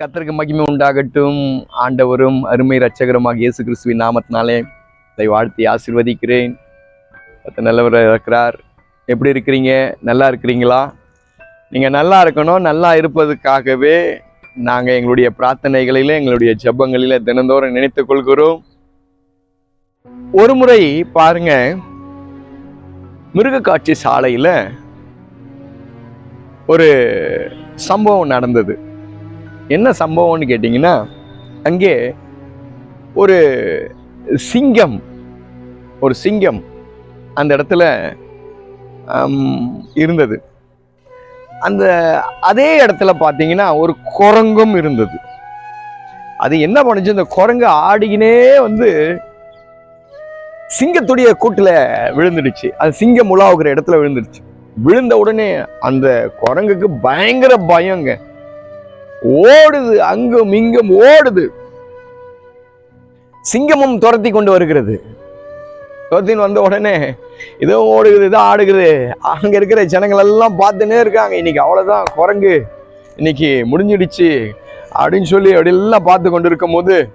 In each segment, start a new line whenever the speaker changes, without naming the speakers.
கத்தருக்கு மகிமை உண்டாகட்டும். ஆண்டவரும் அருமை ரட்சகரமாக இயேசு கிறிஸ்துவின் நாமத்தினாலே இதை வாழ்த்தி ஆசீர்வதிக்கிறேன். பத்து நல்லவராக இருக்கிறார். எப்படி இருக்கிறீங்க? நல்லா இருக்கிறீங்களா? நீங்கள் நல்லா இருக்கணும் நல்லா இருப்பதுக்காகவே நாங்கள் எங்களுடைய பிரார்த்தனைகளிலே எங்களுடைய ஜெபங்களிலே தினந்தோறும் நினைத்து கொள்கிறோம். ஒரு முறை பாருங்க மிருகக்காட்சி சாலையில் ஒரு சம்பவம் நடந்தது. என்ன சம்பவம்னு கேட்டிங்கன்னா அங்கே ஒரு சிங்கம் ஒரு சிங்கம் அந்த இடத்துல இருந்தது. அந்த அதே இடத்துல பார்த்தீங்கன்னா ஒரு குரங்கும் இருந்தது. அது என்ன பண்ணுச்சு? இந்த குரங்கு ஆடிக்கினே வந்து சிங்கத்துடைய கூட்டில் விழுந்துடுச்சு. அது சிங்கம் உலாவுகிற இடத்துல விழுந்துடுச்சு. விழுந்த உடனே அந்த குரங்குக்கு பயங்கர பயங்க. ஓடுது அங்கும் இங்கும் ஓடுது. சிங்கமும் துரத்தி கொண்டு வருகிறது. துரத்தின்னு வந்த உடனே இதோ ஓடுகிறது இதோ ஆடுகிறது. அங்க இருக்கிற ஜனங்கள் எல்லாம் பார்த்துன்னே இருக்காங்க. இன்னைக்கு அவ்வளவுதான் குரங்கு இன்னைக்கு முடிஞ்சிடுச்சு அப்படின்னு சொல்லி அப்படி எல்லாம் பார்த்து கொண்டு இருக்கும் போது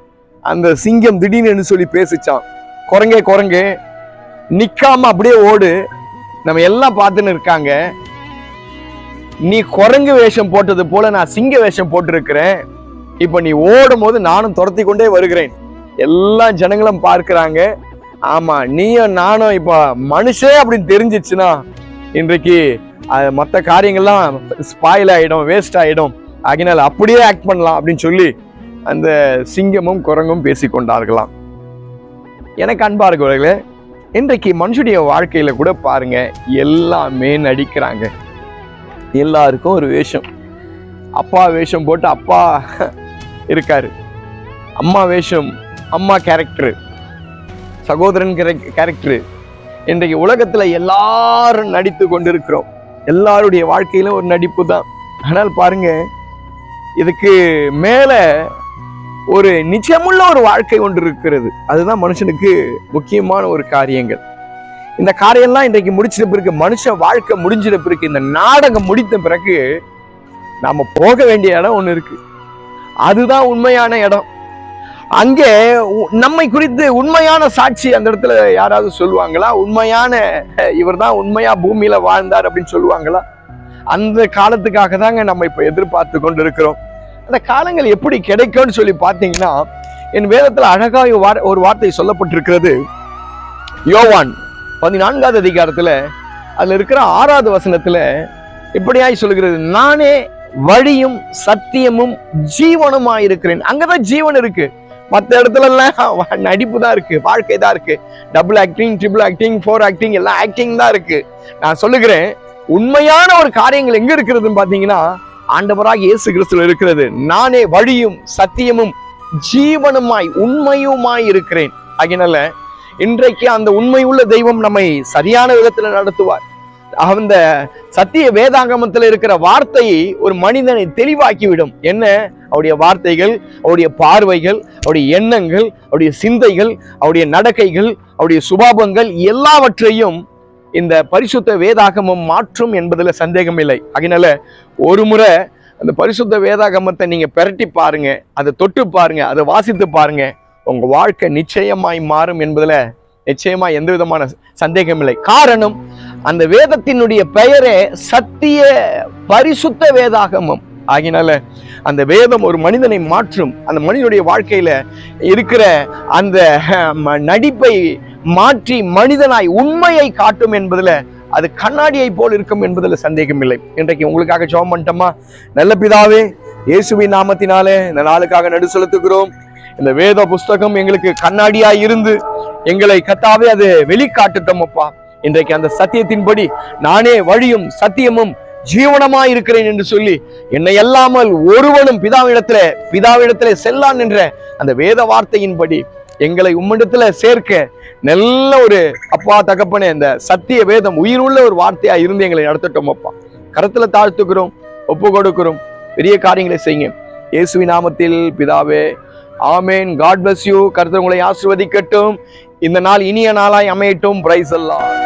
அந்த சிங்கம் திடீர்னு சொல்லி பேசிச்சான். குரங்கே குரங்கு நிக்காம அப்படியே ஓடு. நம்ம எல்லாம் பார்த்துன்னு இருக்காங்க. நீ குரங்கு வேஷம் போட்டது போல நான் சிங்க வேஷம் போட்டிருக்கிறேன். இப்ப நீ ஓடும் போது நானும் துரத்தி கொண்டே வருகிறேன். எல்லா ஜனங்களும் பார்க்கிறாங்க. ஆமா நீயும் நானும் இப்ப மனுஷே அப்படின்னு தெரிஞ்சிச்சுன்னா இன்றைக்கு அது மற்ற காரியங்கள்லாம் ஸ்பாயில் ஆகிடும் வேஸ்ட் ஆகிடும் ஆகினால் அப்படியே ஆக்ட் பண்ணலாம் அப்படின்னு சொல்லி அந்த சிங்கமும் குரங்கும் பேசிக்கொண்டார்களாம் எனக்கு அன்பா இருக்கிறவர்களே இன்றைக்கு மனுஷனுடைய வாழ்க்கையில் கூட பாருங்கள் எல்லாமே நடிக்கிறாங்க. எல்லாருக்கும் ஒரு வேஷம். அப்பா வேஷம் போட்டு அப்பா இருக்காரு. அம்மா வேஷம் அம்மா கேரக்டரு சகோதரன் கேரக்டரு இன்றைக்கு உலகத்தில் எல்லாரும் நடித்து கொண்டிருக்கிறோம். எல்லாருடைய வாழ்க்கையிலும் ஒரு நடிப்பு தான். ஆனால் பாருங்க இதுக்கு மேலே ஒரு நிச்சயமுள்ள ஒரு வாழ்க்கை ஒன்று இருக்கிறது. அதுதான் மனுஷனுக்கு முக்கியமான ஒரு காரியங்கள். இந்த காரியம்லாம் இன்றைக்கு முடிச்சிட்ட பிறகு மனுஷ வாழ்க்கை முடிஞ்சிட பிறகு இந்த நாடகம் முடித்த பிறகு நாம போக வேண்டிய இடம் ஒன்று இருக்கு. அதுதான் உண்மையான இடம். அங்கே உ- நம்மை குறித்து உண்மையான சாட்சி அந்த இடத்துல யாராவது சொல்லுவாங்களா? உண்மையான இவர் தான் உண்மையா பூமியில வாழ்ந்தார் அப்படின்னு சொல்லுவாங்களா? அந்த காலத்துக்காக தாங்க நம்ம இப்ப எதிர்பார்த்து கொண்டு இருக்கிறோம் அந்த காலங்கள் எப்படி கிடைக்கும்னு சொல்லி பார்த்தீங்கன்னா என் வேதத்துல அழகாக ஒரு வார்த்தை சொல்லப்பட்டிருக்கிறது. யோவான் பதினான்காவது அதிகாரத்தில் அதில் இருக்கிற ஆறாவது வசனத்தில் இப்படியாய் சொல்லுகிறது நானே வழியும் சத்தியமும் ஜீவனுமாய் இருக்கிறேன் அங்கதான் ஜீவன் இருக்கு. மற்ற இடத்துல எல்லாம் நடிப்பு தான் இருக்கு வாழ்க்கை தான் இருக்கு. Double acting triple acting four acting எல்லாம் ஆக்டிங் தான் இருக்கு. நான் சொல்லுகிறேன் உண்மையான ஒரு காரியங்கள் எங்க இருக்கிறதுன்னு பாத்தீங்கன்னா ஆண்டவராக இயேசு கிறிஸ்துல இருக்கிறது. நானே வழியும் சத்தியமும் ஜீவனுமாய் உண்மையுமாய் இருக்கிறேன் அதனால இன்றைக்கு அந்த உண்மையுள்ள தெய்வம் நம்மை சரியான விதத்துல நடத்துவார். அந்த சத்திய வேதாகமத்தில் இருக்கிற வார்த்தையை ஒரு மனிதனை தெளிவாக்கிவிடும். என்ன? அவருடைய வார்த்தைகள் அவருடைய பார்வைகள் அவருடைய எண்ணங்கள் அவருடைய சிந்தைகள் அவருடைய நடக்கைகள் அவருடைய சுபாவங்கள் எல்லாவற்றையும் இந்த பரிசுத்த வேதாகமம் மாற்றும் என்பதில் சந்தேகம் இல்லை. அதனால ஒரு முறை அந்த பரிசுத்த வேதாகமத்தை நீங்கள் பெரட்டி பாருங்க அதை தொட்டு பாருங்க அதை வாசித்து பாருங்க. உங்கள் வாழ்க்கை நிச்சயமாய் மாறும் என்பதில் நிச்சயமாக எந்த விதமான சந்தேகம் இல்லை. காரணம் அந்த வேதத்தினுடைய பெயரே சத்திய பரிசுத்த வேதாகமம். ஆகினால அந்த வேதம் ஒரு மனிதனை மாற்றும் அந்த மனிதனுடைய வாழ்க்கையில இருக்கிற அந்த நடிப்பை மாற்றி மனிதனாய் உண்மையை காட்டும் என்பதுல அது கண்ணாடியை போல் இருக்கும் என்பதில் சந்தேகம் இல்லை. இன்றைக்கு உங்களுக்காக ஜோம் பண்ணிட்டோமா? நல்ல பிதாவே இயேசுவின் நாமத்தினாலே இந்த நாளுக்காக நடு செலுத்துகிறோம். இந்த வேத புஸ்தகம் எங்களுக்கு கண்ணாடியா இருந்து எங்களை கத்தாவே அது வெளிக்காட்டுட்டோம் அப்பா. இன்றைக்கு அந்த சத்தியத்தின்படி நானே வழியும் சத்தியமும் ஜீவனமாய் இருக்கிறேன் என்று சொல்லி என்னை அல்லாமல் ஒருவனும் பிதாவிடத்துல பிதாவிடத்துல செல்லான் என்ற அந்த வேத வார்த்தையின்படி எங்களை உம்மிடத்துல சேர்க்க நல்ல ஒரு அப்பா தகப்பனே இந்த சத்திய வேதம் உயிருள்ள ஒரு வார்த்தையா இருந்து எங்களை நடத்தட்டும் அப்பா. கரத்துல தாழ்த்துக்கிறோம் ஒப்பு கொடுக்கிறோம். பெரிய காரியங்களை செய்யுங்க. இயேசுவி நாமத்தில் பிதாவே ஆமேன். காட் பிளஸ் யூ கருத்து உங்களை ஆசிர்வதிக்கட்டும். இந்த நாள் இனிய நாளாய் அமையட்டும். பிரைஸ் எல்லாம்